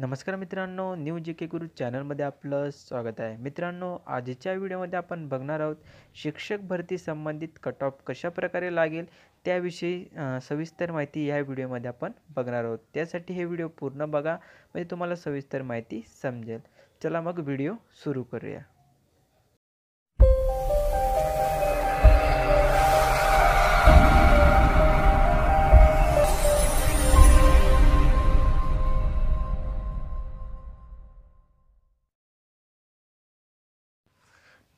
नमस्कार मित्रांनो न्यू जे के गुरु चॅनलमध्ये आपलं स्वागत आहे. मित्रांनो आजच्या व्हिडिओमध्ये आपण बघणार आहोत शिक्षक भरती संबंधित कट ऑफ कशा प्रकारे लागेल त्याविषयी सविस्तर माहिती या व्हिडिओमध्ये आपण बघणार आहोत. त्यासाठी हे व्हिडिओ पूर्ण बघा म्हणजे तुम्हाला सविस्तर माहिती समजेल. चला मग व्हिडिओ सुरू करूया.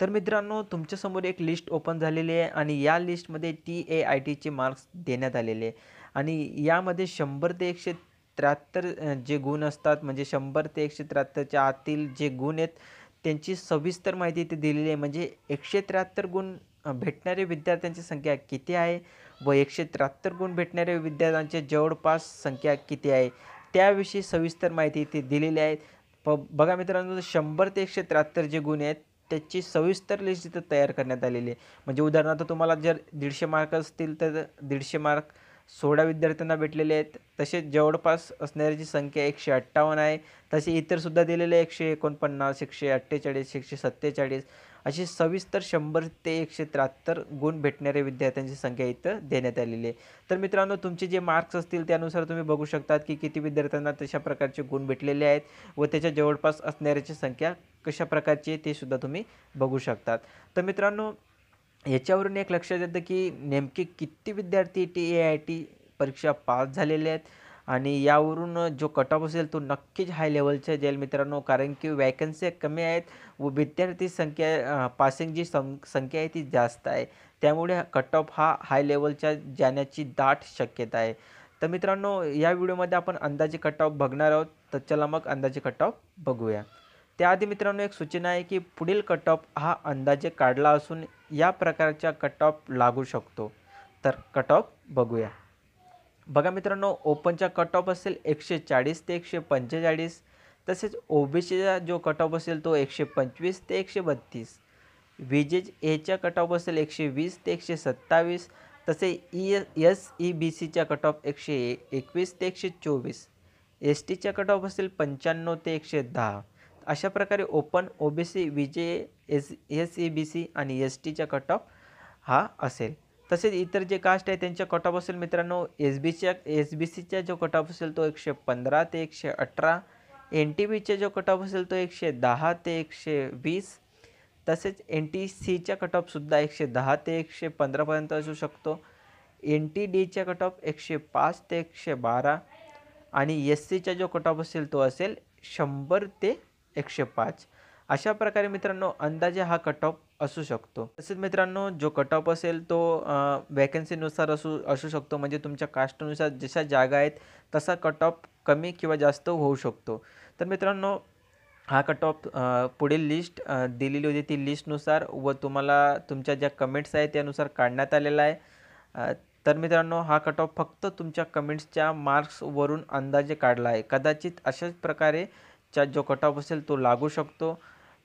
तर मित्रांनो तुमच्यासमोर एक लिस्ट ओपन झालेली आहे आणि या लिस्टमध्ये टी ए आय टीचे मार्क्स देण्यात आलेले आहे. आणि यामध्ये शंभर ते एकशे त्र्याहत्तर जे गुण असतात म्हणजे शंभर ते एकशे त्र्याहत्तरच्या आतील जे गुण आहेत त्यांची सविस्तर माहिती इथे दिलेली आहे. म्हणजे एकशे त्र्याहत्तर गुण भेटणाऱ्या भेटणारे विद्यार्थ्यांची संख्या किती आहे व एकशे त्र्याहत्तर गुण भेटणाऱ्या विद्यार्थ्यांची जवळपास संख्या किती आहे त्याविषयी सविस्तर माहिती इथे दिलेली आहे. प बघा मित्रांनो शंभर ते एकशे त्र्याहत्तर जे गुण आहेत त्याची सविस्तर लिस्ट तिथं तयार करण्यात आलेली आहे. म्हणजे उदाहरणार्थ तुम्हाला जर दीडशे मार्क असतील तर दीडशे मार्क सोळा विद्यार्थ्यांना भेटलेले आहेत. तसेच जवळपास असणाऱ्याची संख्या एकशे अठ्ठावन्न आहे. तसे इतरसुद्धा दिलेले एकशे एकोणपन्नास एकशे अठ्ठेचाळीस एकशे सत्तेचाळीस अशी सविस्तर शंभर ते एकशे त्र्याहत्तर गुण भेटणाऱ्या विद्यार्थ्यांची संख्या इथं देण्यात आलेली आहे. तर मित्रांनो तुमचे जे मार्क्स असतील त्यानुसार तुम्ही बघू शकतात की किती विद्यार्थ्यांना तशा प्रकारचे गुण भेटलेले आहेत व त्याच्या जवळपास असणाऱ्याची संख्या कशा प्रकारची आहे ते सुद्धा तुम्ही बघू शकतात. तर मित्रांनो याच्यावरून एक लक्षात येतं की नेमके किती विद्यार्थी टी ए आय टी परीक्षा पास झालेले आहेत आणि यावरून जो कट ऑफ असेल तो नक्कीच हाय लेवलचा जाईल मित्रांनो. कारण की वॅकन्सी कमी आहेत व विद्यार्थी संख्या पासिंग जी सं संख्या आहे ती जास्त आहे. त्यामुळे कट ऑफ हा हाय लेवलच्या जाण्याची दाट शक्यता आहे. तर मित्रांनो या व्हिडिओमध्ये आपण अंदाजे कट ऑफ बघणार आहोत. तर चला मग अंदाजे कट ऑफ बघूया. त्याआधी मित्रांनो एक सूचना आहे की पुढील कट ऑफ हा अंदाजे काढला असून या प्रकारच्या कट ऑफ लागू शकतो. तर कट ऑफ बघूया. बघा मित्रांनो ओपनचा कट ऑफ असेल एकशे चाळीस ते एकशे पंचेचाळीस तसेच ओबीसीचा जो कट ऑफ असेल तो एकशे पंचवीस ते एकशे बत्तीस विजेज एचा कट ऑफ असेल एकशे वीस ते एकशे सत्तावीस तसे ई एस ई बी सीचा कट ऑफ एकशे एकवीस ते एकशे चोवीस एस टीचा कट ऑफ असेल पंच्याण्णव ते एकशे दहा अशा प्रकारे open O B C V J S S E B C आणि एस टीचा कट ऑफ हा असेल. तसेच इतर जे कास्ट आहे त्यांच्या कट ऑफ असेल मित्रांनो. एस बीच्या एस बी सीचा जो कट ऑफ असेल तो एकशे पंधरा ते एकशे अठरा. एन टी बीचा जो कट ऑफ असेल तो एकशे दहा ते एकशे वीस. तसेच एन टी सीचा कट ऑफसुद्धा एकशे दहा ते एकशे पंधरापर्यंत असू शकतो. एन टी डीचा कट ऑफ एकशे पाच ते एकशे बारा. आणि एस सीचा जो कट ऑफ असेल तो असेल शंभर ते एकशे पाच. अशा प्रकारे मित्रांनो अंदाजे हा कट ऑफ असू शकतो. तसेच मित्रांनो जो कट ऑफ असेल तो वॅकन्सीनुसार असू असू शकतो. म्हणजे तुमच्या कास्टनुसार जशा जागा आहेत तसा कट ऑफ कमी किंवा जास्त होऊ शकतो. तर मित्रांनो हा कट ऑफ पुढील लिस्ट दिलेली होती. ती लिस्टनुसार व तुम्हाला तुमच्या ज्या कमेंट्स आहेत त्यानुसार काढण्यात आलेला आहे. तर मित्रांनो हा कट ऑफ फक्त तुमच्या कमेंट्सच्या मार्क्सवरून अंदाजे काढला आहे. कदाचित अशाच प्रकारे चा जो कट ऑफ असेल तो लागू शकतो.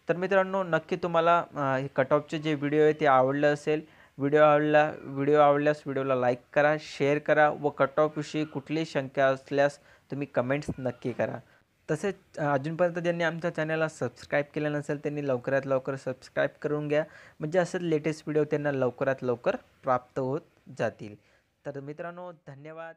तर मित्रांनो नक्की तुम्हाला हे कट ऑफचे जे व्हिडिओ आहे ते आवडलं असेल व्हिडिओ आवडला व्हिडिओ आवडल्यास व्हिडिओला लाईक करा शेअर करा व कट ऑफविषयी कुठलीही शंका असल्यास तुम्ही कमेंट्स नक्की करा. तसेच अजूनपर्यंत ज्यांनी आमच्या चॅनलला सबस्क्राईब केलं नसेल त्यांनी लवकरात लवकर सबस्क्राईब करून घ्या. म्हणजे असेच लेटेस्ट व्हिडिओ त्यांना लवकरात लवकर प्राप्त होत जातील. तर मित्रांनो धन्यवाद.